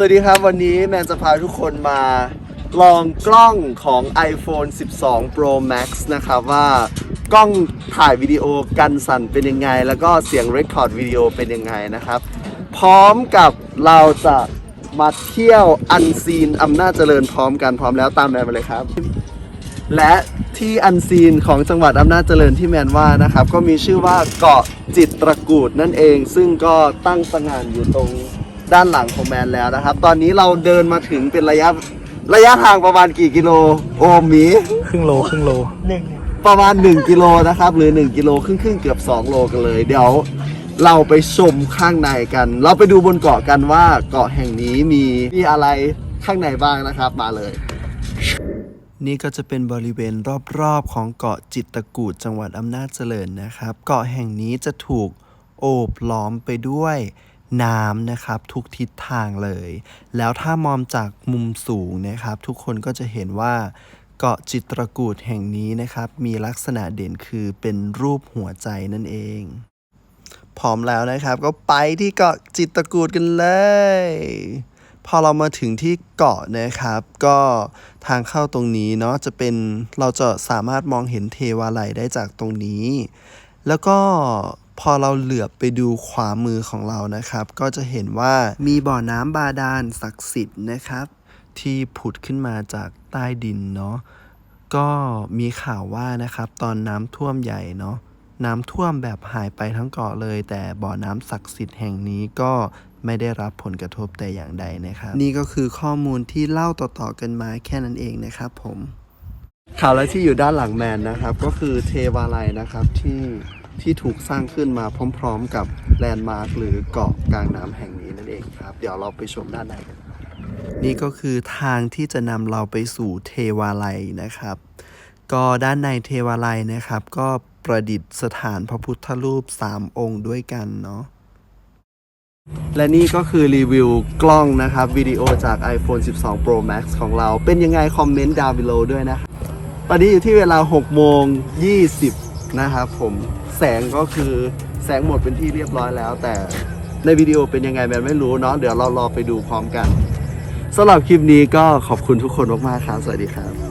สวัสดีครับ วันนี้แมนจะพาทุกคนมาลองกล้องของ iPhone 12 Pro Max นะครับว่ากล้องถ่ายวิดีโอกันสั่นเป็นยังไง แล้วก็เสียงเรคคอร์ดวิดีโอเป็นยังไงนะครับ พร้อมกับเราจะมาเที่ยวอันซีนอำนาจเจริญพร้อมกันพร้อมแล้วตามแมนมาเลยครับ และที่อันซีนของจังหวัดอำนาจเจริญที่แมนว่านะครับ ก็มีชื่อว่าเกาะจิตรกูดนั่นเอง ซึ่งก็ตั้งสง่านอยู่ตรง ด้านหลังของแมนแล้วนะครับ ตอนนี้เราเดินมาถึงเป็นระยะระยะทางประมาณกี่กิโลโอมหมี ครึ่งโลครึ่งโลประมาณ 1 กิโลนะครับ หรือ 1 กิโลครึ่งครึ่งๆเกือบ 2 โลกันเลย เดี๋ยวเราไปชมข้างในกัน เราไปดูบนเกาะกันว่าเกาะแห่งนี้มีมีอะไรข้างในบ้างนะครับมาเลย นี่ก็จะเป็นบริเวณรอบๆ ของเกาะจิตรกูดจังหวัดอำนาจเจริญนะครับ เกาะแห่งนี้จะถูกโอบล้อมไปด้วย น้ำนะครับทุกทิศทางเลย แล้วถ้ามองจากมุมสูงนะครับ ทุกคนก็จะเห็นว่าเกาะจิตรกูดแห่งนี้นะครับ มีลักษณะเด่นคือเป็นรูปหัวใจนั่นเอง พร้อมแล้วนะครับ ก็ไปที่เกาะจิตรกูดกันเลยพอเรามาถึงที่เกาะนะครับ ก็ทางเข้าตรงนี้เนาะจะเป็นเราจะสามารถมองเห็นเทวาลัยได้จากตรงนี้ แล้วก็ พอเราเหลือบไปดูขวามือของเรานะครับ ก็จะเห็นว่ามีบ่อน้ำบาดาลศักดิ์สิทธิ์นะครับ ที่ผุดขึ้นมาจากใต้ดินเนาะก็มีข่าวว่านะครับตอนน้ำท่วมใหญ่เนาะน้ำท่วมแบบหายไปทั้งเกาะเลย แต่บ่อน้ำศักดิ์สิทธิ์แห่งนี้ก็ไม่ได้รับผลกระทบแต่อย่างใดนะครับ นี่ก็คือข้อมูลที่เล่าต่อๆกันมาแค่นั้นเองนะครับผมข่าวและที่อยู่ด้านหลังแมนนะครับ ก็คือเทวาลัยนะครับที่ ที่ถูกสร้างขึ้นมาพร้อมๆกับแลนด์มาร์คหรือเกาะกลางน้ำแห่งนี้นั่นเองครับ เดี๋ยวเราไปชมด้านในกัน นี่ก็คือทางที่จะนำเราไปสู่เทวาลัยนะครับ ก็ด้านในเทวาลัยนะครับ ก็ประดิษฐานพระพุทธรูป 3 องค์ด้วยกันเนาะและนี่ก็คือรีวิวกล้องนะครับ วิดีโอจาก iPhone 12 Pro Max ของเราเป็นยังไง คอมเมนต์ดาวน์ below ด้วยนะครับตอนนี้อยู่ที่เวลา 6 โมง 20 นะครับผมแสงก็คือแสงหมดเป็นที่เรียบร้อยแล้ว แต่ในวิดีโอเป็นยังไงแมนไม่รู้เนาะเดี๋ยวเรารอไปดูพร้อมกันสำหรับคลิปนี้ก็ขอบคุณทุกคนมากๆครับสวัสดีครับ